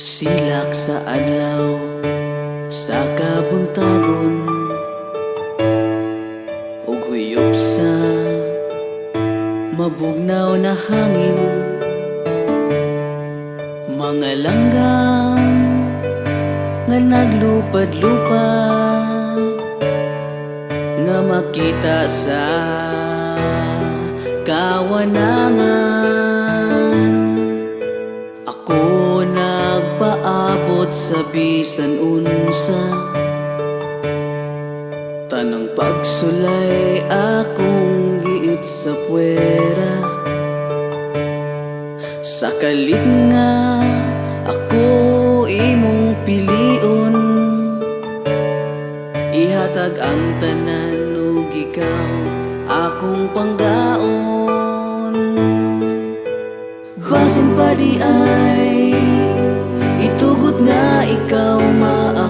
Silak sa adlaw sa kabuntagon. Ug huyop sa mabugnaw na hangin. Mga langgam nga naglupad-lupad nga makita sa kawanangan unsa Tanang pagsulay akong giit sa puwera. Sa kalit nga ako imong pilion. Ihatag ang tanan ug ikaw akong panggaon. Basin pa di ay Itugot nga ikaw maakua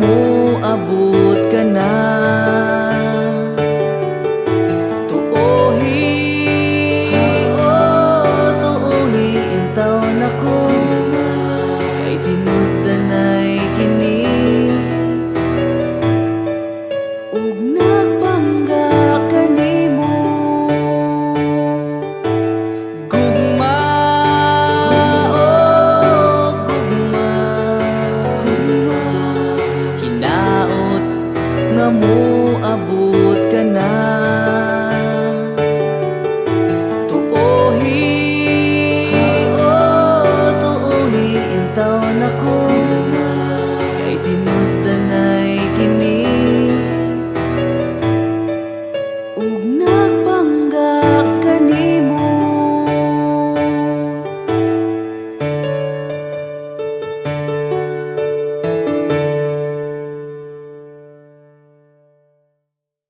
mo abot ka na. taon ako. Kay tinatapos